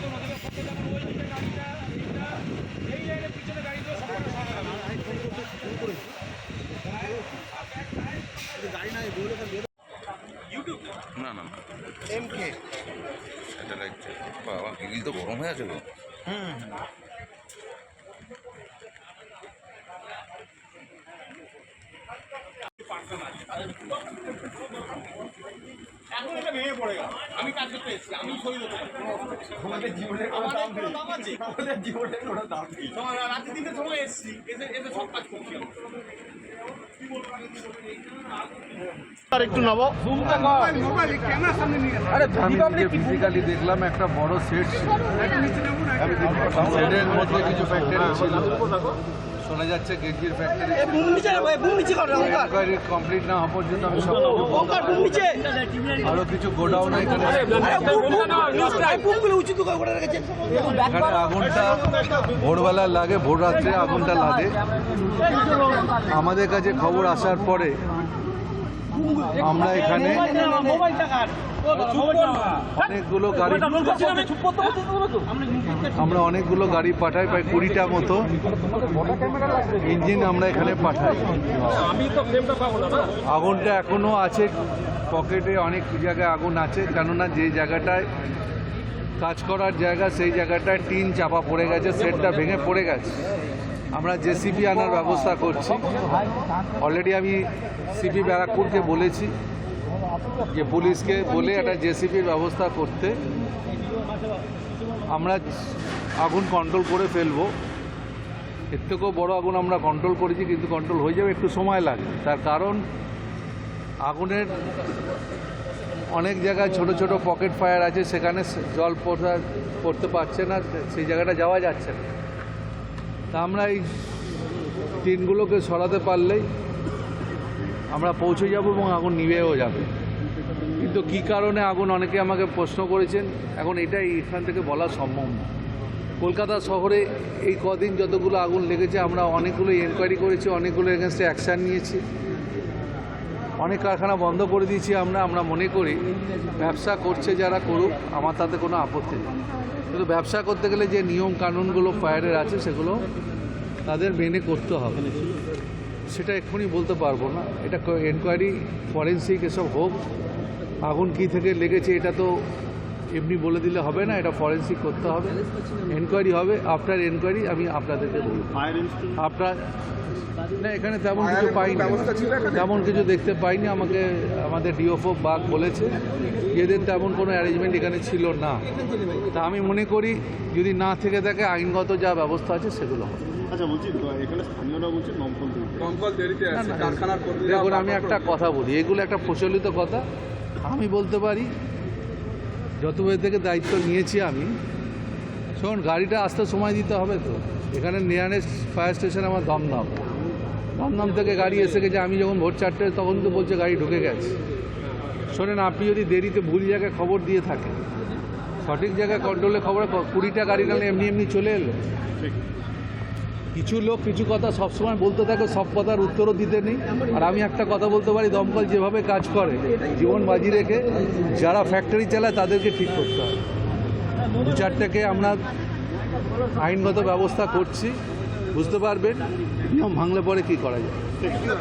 একদম ওদিকে করতে যেমন ওই এই লাইনের পিছনে না না। না এম কে স্যাটেলাইট বাবা ইল তো গরম হয়ে আছে গো। হুম। পার্সোনাল এখন এটা ভেঙে পড়ে গেল। আমি কাজ করতে এসেছি আমি শহীদ হতে আমাদের জীবনের কোনো দাম নেই। দাম আছে? আমাদের জীবনের কোনো দাম নেই। রাতে তিনটে সময় এসেছি এসে এসে সব কাজ করছি আর একটু নেব আমি নিজে দেখলাম একটা বড় সেট ছিল। সেটের মধ্যে কিছু ফ্যাক্টরি ছিল। শোনা যাচ্ছে গেঞ্জির ফ্যাক্টরি ইনকোয়ারি কমপ্লিট না হওয়া পর্যন্ত আমি সব আরও কিছু গোডাউন এখানে এখানে আগুনটা ভোরবেলা লাগে ভোর রাত্রে আগুনটা লাগে। আমাদের কাছে খবর আসার পরে আমরা এখানে অনেকগুলো গাড়ি আমরা অনেকগুলো গাড়ি পাঠাই, প্রায় কুড়িটা মতো। ইঞ্জিন আমরা এখানে পাঠাই। আগুনটা এখনও আছে, পকেটে অনেক জায়গায় আগুন আছে, কেননা যে জায়গাটায় কাজ করার জায়গা, সেই জায়গাটায় টিন চাপা পড়ে গেছে, সেটটা ভেঙে পড়ে গেছে। আমরা জেসিপি আনার ব্যবস্থা করছি অলরেডি আমি সিপি ব্যারাকপুরকে বলেছি যে পুলিশকে বলে একটা জেসিপির ব্যবস্থা করতে। আমরা আগুন কন্ট্রোল করে ফেলব। এর থেকেও বড়ো আগুন আমরা কন্ট্রোল করেছি, কিন্তু কন্ট্রোল হয়ে যাবে, একটু সময় লাগে তার কারণ, আগুনের অনেক জায়গায় ছোট ছোট পকেট ফায়ার আছে, সেখানে জল পড়া পড়তে পারছে না, সেই জায়গাটা যাওয়া যাচ্ছে না। তা আমরা এই টিনগুলোকে সরাতে পারলেই আমরা পৌঁছে যাব এবং আগুন নিভেও যাবে। কিন্তু কি কারণে আগুন অনেকে আমাকে প্রশ্ন করেছেন, এখন এটাই এখান থেকে বলা সম্ভব না। কলকাতা শহরে এই কদিন যতগুলো আগুন লেগেছে, আমরা অনেকগুলো এনকোয়ারি করেছি, অনেকগুলো এগেনস্টে অ্যাকশান নিয়েছি। অনেক কারখানা বন্ধ করে দিয়েছি আমরা আমরা মনে করি ব্যবসা করছে যারা করুক, আমার তাতে কোনো আপত্তি নেই। কিন্তু ব্যবসা করতে গেলে যে নিয়ম কানুনগুলো ফায়ারের আছে, সেগুলো তাদের মেনে করতে হবে। সেটা এক্ষুনি বলতে পারব না। এটা এনকোয়ারি ফরেন্সিক এসব হোক, আগুন কী থেকে লেগেছে, এটা তো এমনি বলে দিলে হবে না এটা ফরেন্সিক করতে হবে। এনকোয়ারি হবে আফটার এনকোয়ারি আমি আপনাদেরকে বলব আপনার না এখানে তেমন কিছু পাইনি। তেমন কিছু দেখতে পাইনি। আমাকে আমাদের ডিওফও বাঘ বলেছে। এদের তেমন কোনো অ্যারেঞ্জমেন্ট এখানে ছিল না। তা আমি মনে করি যদি না থেকে থাকে আইনগত যা ব্যবস্থা আছে সেগুলো হবে। আচ্ছা দেখুন আমি একটা কথা বলি। এগুলো একটা প্রচলিত কথা। আমি বলতে পারি যতবার থেকে দায়িত্ব নিয়েছি আমি, শোন, গাড়িটা আসতে সময় দিতে হবে তো। এখানে নিয়ারেস্ট ফায়ার স্টেশন আমার দমদম। দমদম থেকে গাড়ি এসে গেছে, আমি যখন ভোর চারটে, তখন তো বলছে গাড়ি ঢুকে গেছে। শোনেন, আপনি যদি দেরিতে ভুল জায়গায় খবর দিয়ে থাকেন, সঠিক জায়গায় কন্ট্রোলে খবর, কুড়িটা গাড়ি নাহলে এমনি এমনি চলে এলো। কিছু লোক, কিছু কথা সবসময় বলতে থাকে, সব কথার উত্তরও দিতে নেই। আর আমি একটা কথা বলতে পারি, দমকল যেভাবে কাজ করে, জীবন বাজি রেখে যারা ফ্যাক্টরি চালায় তাদেরকে ঠিক করতে হবে। দু চারটাকে আমরা আইনগত ব্যবস্থা করছি, বুঝতে পারবেন, নিয়ম ভাঙলে পরে কী করা যায়।